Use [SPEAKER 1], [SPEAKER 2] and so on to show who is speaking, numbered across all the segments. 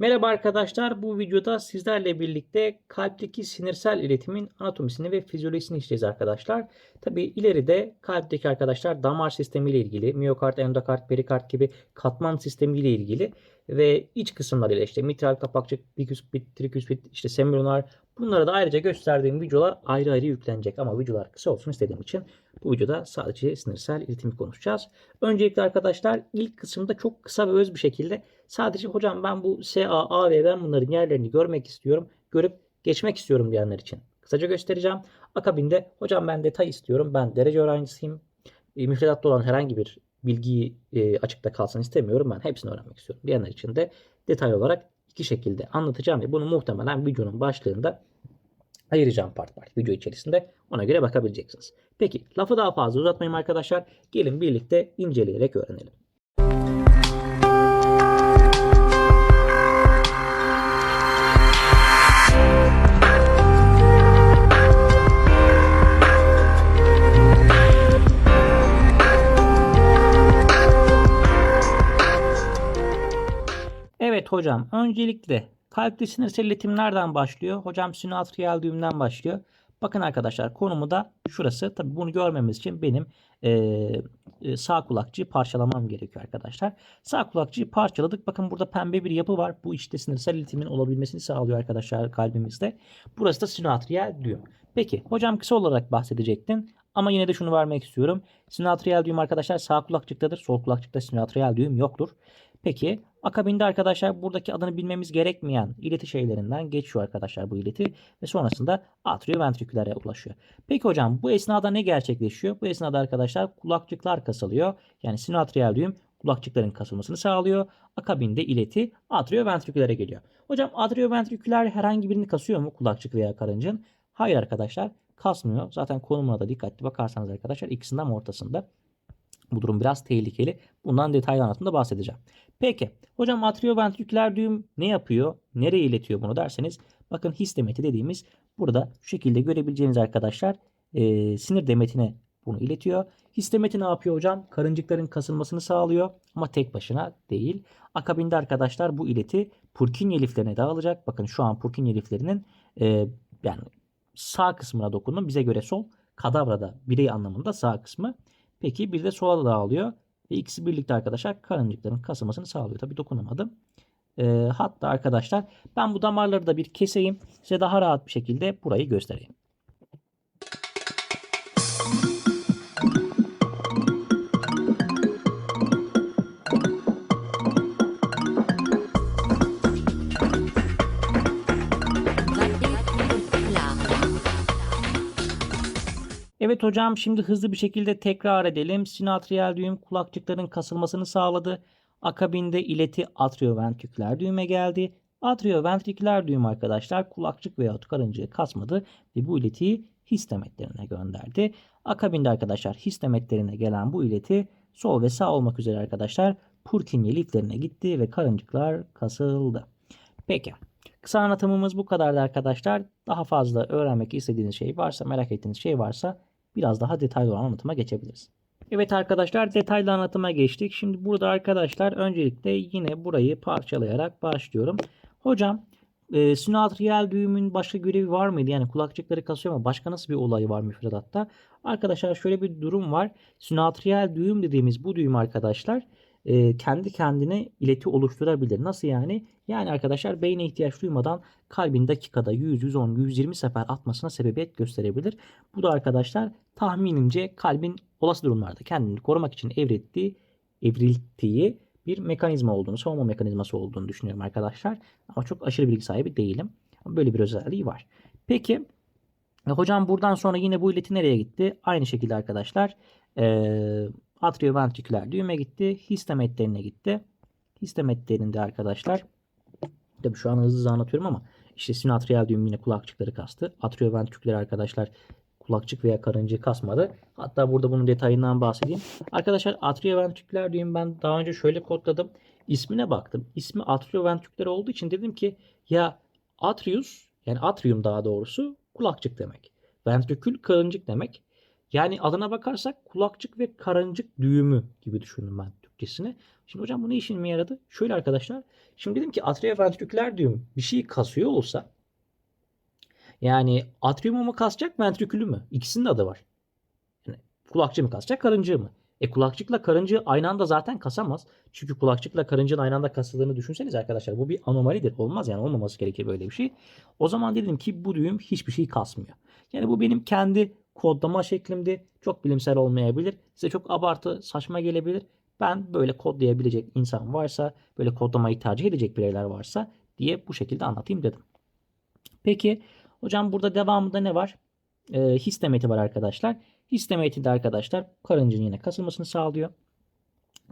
[SPEAKER 1] Merhaba arkadaşlar. Bu videoda sizlerle birlikte kalpteki sinirsel iletimin anatomisini ve fizyolojisini işleyeceğiz arkadaşlar. Tabi ileride kalpteki arkadaşlar damar sistemi ile ilgili, miyokard, endokard, perikard gibi katman sistemi ile ilgili ve iç kısımlarıyla işte mitral kapakçık, biküspit, triküspit, işte seminolar bunları da ayrıca gösterdiğim videolar ayrı ayrı yüklenecek ama videolar kısa olsun istediğim için bu videoda sadece sinirsel iletimi konuşacağız. Öncelikle arkadaşlar ilk kısımda çok kısa ve öz bir şekilde sadece hocam ben bu SA, A ve ben bunların yerlerini görmek istiyorum. Görüp geçmek istiyorum diyenler için kısaca göstereceğim. Akabinde hocam ben detay istiyorum. Ben derece öğrencisiyim. E, müfredatta olan herhangi bir bilgiyi e, açıkta kalsın istemiyorum. Ben hepsini öğrenmek istiyorum diyenler için de detaylı olarak iki şekilde anlatacağım ve bunu muhtemelen videonun başlığında ayıracağım part part video içerisinde. Ona göre bakabileceksiniz. Peki lafı daha fazla uzatmayayım arkadaşlar. Gelin birlikte inceleyerek öğrenelim. Hocam öncelikle kalpli sinirsel iletim nereden başlıyor? Hocam sinoatriyal düğümden başlıyor. Bakın arkadaşlar konumu da şurası. Tabi bunu görmemiz için benim e, sağ kulakçıyı parçalamam gerekiyor arkadaşlar. Sağ kulakçıyı parçaladık. Bakın burada pembe bir yapı var. Bu işte sinirsel iletimin olabilmesini sağlıyor arkadaşlar kalbimizde. Burası da sinoatriyal düğüm. Peki hocam kısa olarak bahsedecektin. Ama yine de şunu vermek istiyorum. Sinoatriyal düğüm arkadaşlar sağ kulakçıktadır. Sol kulakçıkta sinoatriyal düğüm yoktur. Peki akabinde arkadaşlar buradaki adını bilmemiz gerekmeyen ileti şeylerinden geçiyor arkadaşlar bu ileti ve sonrasında atrioventrikülere ulaşıyor. Peki hocam bu esnada ne gerçekleşiyor? Bu esnada arkadaşlar kulakçıklar kasılıyor. Yani sinoatriyal düğüm kulakçıkların kasılmasını sağlıyor. Akabinde ileti atrioventrikülere geliyor. Hocam atrioventriküler herhangi birini kasıyor mu kulakçık veya karıncın? Hayır arkadaşlar kasmıyor. Zaten konumuna da dikkatli bakarsanız arkadaşlar ikisinden ortasında. Bu durum biraz tehlikeli. Bundan detaylı anlatımda bahsedeceğim. Peki hocam atrioventriküler düğüm ne yapıyor? Nereye iletiyor bunu derseniz bakın his demeti dediğimiz burada şu şekilde görebileceğiniz arkadaşlar e, sinir demetine bunu iletiyor. His demeti ne yapıyor hocam? Karıncıkların kasılmasını sağlıyor ama tek başına değil. Akabinde arkadaşlar bu ileti Purkinje liflerine dağılacak. Bakın şu an Purkinje liflerinin e, yani sağ kısmına dokundum. Bize göre sol. Kadavrada birey anlamında sağ kısmı. Peki bir de sola da dağılıyor. Ve ikisi birlikte arkadaşlar karıncıkların kasılmasını sağlıyor. Tabi dokunamadım. E, hatta arkadaşlar ben bu damarları da bir keseyim. Size daha rahat bir şekilde burayı göstereyim. Evet hocam şimdi hızlı bir şekilde tekrar edelim. Sinatriyal düğüm kulakçıkların kasılmasını sağladı. Akabinde ileti atrioventriküler düğüme geldi. Atrioventriküler düğüm arkadaşlar kulakçık veya karıncayı kasmadı ve bu iletiyi histemetlerine gönderdi. Akabinde arkadaşlar histemetlerine gelen bu ileti sol ve sağ olmak üzere arkadaşlar Purkinje liflerine gitti ve karıncıklar kasıldı. Peki. Kısa anlatımımız bu kadardı arkadaşlar. Daha fazla öğrenmek istediğiniz şey varsa, merak ettiğiniz şey varsa biraz daha detaylı olan anlatıma geçebiliriz. Evet arkadaşlar detaylı anlatıma geçtik. Şimdi burada arkadaşlar öncelikle yine burayı parçalayarak başlıyorum. Hocam e, sinoatriyal düğümün başka görevi var mıydı? Yani kulakçıkları kasıyor ama başka nasıl bir olay var müfredatta? Arkadaşlar şöyle bir durum var. Sinoatriyal düğüm dediğimiz bu düğüm arkadaşlar e, kendi kendine ileti oluşturabilir. Nasıl yani? Yani arkadaşlar beyne ihtiyaç duymadan kalbin dakikada 100, 110, 120 sefer atmasına sebebiyet gösterebilir. Bu da arkadaşlar tahminimce kalbin olası durumlarda kendini korumak için evrildiği, evrildiği bir mekanizma olduğunu, savunma mekanizması olduğunu düşünüyorum arkadaşlar. Ama çok aşırı bilgi sahibi değilim. Böyle bir özelliği var. Peki hocam buradan sonra yine bu ileti nereye gitti? Aynı şekilde arkadaşlar eee atrioventriküler düğüme gitti. Histemetlerine gitti. Histemetlerinde arkadaşlar tabi şu an hızlı anlatıyorum ama işte sinatriyal düğüm yine kulakçıkları kastı. Atrioventriküler arkadaşlar kulakçık veya karıncayı kasmadı. Hatta burada bunun detayından bahsedeyim. Arkadaşlar atrioventriküler düğüm ben daha önce şöyle kodladım. İsmine baktım. İsmi atrioventriküler olduğu için dedim ki ya atrius yani atrium daha doğrusu kulakçık demek. Ventrikül karıncık demek. Yani adına bakarsak kulakçık ve karıncık düğümü gibi düşündüm ben Türkçesini. Şimdi hocam bu ne işime yaradı? Şöyle arkadaşlar. Şimdi dedim ki atrioventriküler düğüm bir şeyi kasıyor olsa yani atriumu mu kasacak ventrikülü mü? İkisinin de adı var. Yani kulakçı mı kasacak karıncığı mı? E kulakçıkla karıncığı aynı anda zaten kasamaz. Çünkü kulakçıkla karıncığın aynı anda kasıldığını düşünseniz arkadaşlar. Bu bir anomalidir. Olmaz yani olmaması gerekir böyle bir şey. O zaman dedim ki bu düğüm hiçbir şey kasmıyor. Yani bu benim kendi kodlama şeklimdi. Çok bilimsel olmayabilir. Size çok abartı saçma gelebilir. Ben böyle kodlayabilecek insan varsa, böyle kodlamayı tercih edecek bireyler varsa diye bu şekilde anlatayım dedim. Peki hocam burada devamında ne var? E, histemeti var arkadaşlar. Histemeti de arkadaşlar karıncın yine kasılmasını sağlıyor.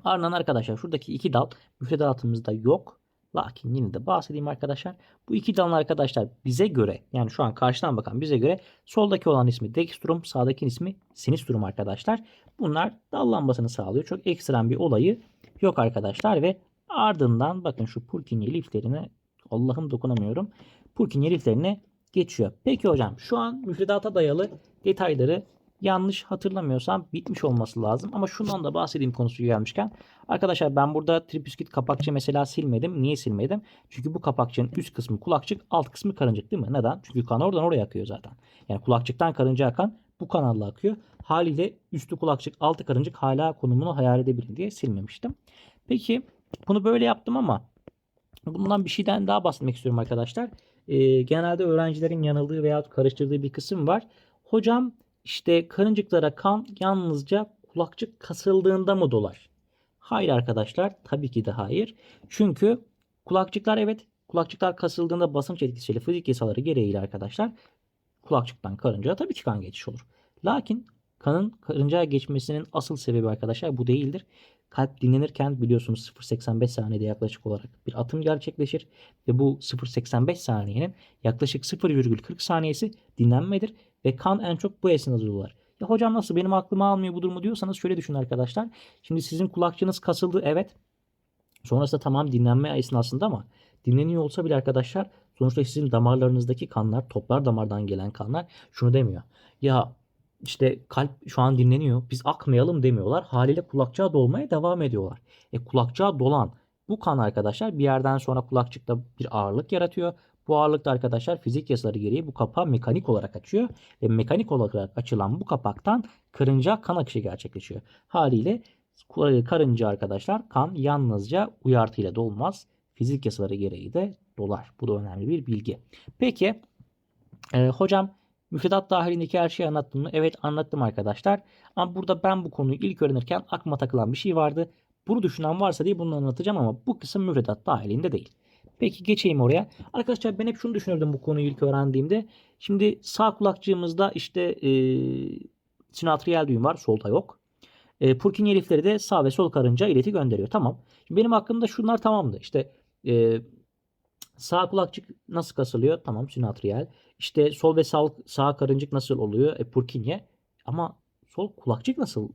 [SPEAKER 1] Ardından arkadaşlar şuradaki iki dal müfredatımızda yok. Lakin yine de bahsedeyim arkadaşlar. Bu iki dalın arkadaşlar bize göre yani şu an karşıdan bakan bize göre soldaki olan ismi dextrum, sağdaki ismi sinistrum arkadaşlar. Bunlar dallanmasını sağlıyor. Çok ekstrem bir olayı yok arkadaşlar ve ardından bakın şu Purkinje liflerine Allah'ım dokunamıyorum. Purkinje liflerine geçiyor. Peki hocam şu an müfredata dayalı detayları yanlış hatırlamıyorsam bitmiş olması lazım. Ama şundan da bahsedeyim konusu gelmişken. Arkadaşlar ben burada tripiskit kapakçı mesela silmedim. Niye silmedim? Çünkü bu kapakçının üst kısmı kulakçık, alt kısmı karıncık değil mi? Neden? Çünkü kan oradan oraya akıyor zaten. Yani kulakçıktan karınca akan bu kanalla akıyor. Haliyle üstü kulakçık, altı karıncık hala konumunu hayal edebilin diye silmemiştim. Peki bunu böyle yaptım ama bundan bir şeyden daha bahsetmek istiyorum arkadaşlar. Ee, genelde öğrencilerin yanıldığı veya karıştırdığı bir kısım var. Hocam işte karıncıklara kan yalnızca kulakçık kasıldığında mı dolar? Hayır arkadaşlar tabii ki de hayır. Çünkü kulakçıklar evet kulakçıklar kasıldığında basınç etkisiyle fizik yasaları gereğiyle arkadaşlar kulakçıktan karıncaya tabii ki kan geçiş olur. Lakin kanın karıncaya geçmesinin asıl sebebi arkadaşlar bu değildir. Kalp dinlenirken biliyorsunuz 0.85 saniyede yaklaşık olarak bir atım gerçekleşir ve bu 0.85 saniyenin yaklaşık 0,40 saniyesi dinlenmedir ve kan en çok bu esnada dolar. Ya hocam nasıl benim aklıma almıyor bu durumu diyorsanız şöyle düşünün arkadaşlar. Şimdi sizin kulakçınız kasıldı evet. Sonrasında tamam dinlenme esnasında ama dinleniyor olsa bile arkadaşlar sonuçta sizin damarlarınızdaki kanlar toplar damardan gelen kanlar şunu demiyor. Ya işte kalp şu an dinleniyor biz akmayalım demiyorlar. Haliyle kulakçığa dolmaya devam ediyorlar. E kulakçığa dolan bu kan arkadaşlar bir yerden sonra kulakçıkta bir ağırlık yaratıyor. Bu ağırlıkta arkadaşlar fizik yasaları gereği bu kapağı mekanik olarak açıyor. Ve mekanik olarak açılan bu kapaktan karınca kan akışı gerçekleşiyor. Haliyle karınca arkadaşlar kan yalnızca uyartıyla dolmaz. Fizik yasaları gereği de dolar. Bu da önemli bir bilgi. Peki e, hocam müfredat dahilindeki her şeyi anlattım mı? Evet anlattım arkadaşlar. Ama burada ben bu konuyu ilk öğrenirken aklıma takılan bir şey vardı. Bunu düşünen varsa diye bunu anlatacağım ama bu kısım müfredat dahilinde değil. Peki geçeyim oraya. Arkadaşlar ben hep şunu düşünürdüm bu konuyu ilk öğrendiğimde. Şimdi sağ kulakçığımızda işte e, sinatriyel düğüm var. Solda yok. E, Purkinje lifleri de sağ ve sol karınca ileti gönderiyor. Tamam. Şimdi benim aklımda şunlar tamamdı. İşte e, sağ kulakçık nasıl kasılıyor? Tamam sinatriyel. İşte sol ve sağ, sağ karıncık nasıl oluyor? E, Purkinje. Ama sol kulakçık nasıl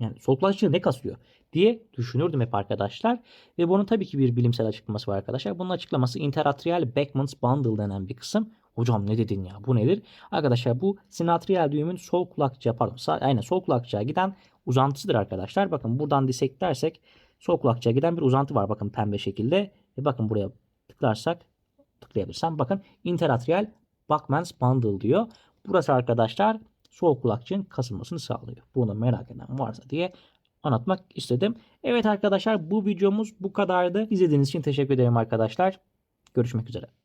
[SPEAKER 1] yani sol kulakçığı ne kasıyor diye düşünürdüm hep arkadaşlar. Ve bunun tabii ki bir bilimsel açıklaması var arkadaşlar. Bunun açıklaması interatrial Beckman's bundle denen bir kısım. Hocam ne dedin ya bu nedir? Arkadaşlar bu sinatrial düğümün sol kulakçığa pardon sağ, aynen sol kulakçığa giden uzantısıdır arkadaşlar. Bakın buradan diseklersek sol kulakçığa giden bir uzantı var bakın pembe şekilde. Ve bakın buraya tıklarsak tıklayabilirsem bakın interatrial Beckman's bundle diyor. Burası arkadaşlar sol kulakçığın kasılmasını sağlıyor. Bunu merak eden varsa diye anlatmak istedim. Evet arkadaşlar bu videomuz bu kadardı. İzlediğiniz için teşekkür ederim arkadaşlar. Görüşmek üzere.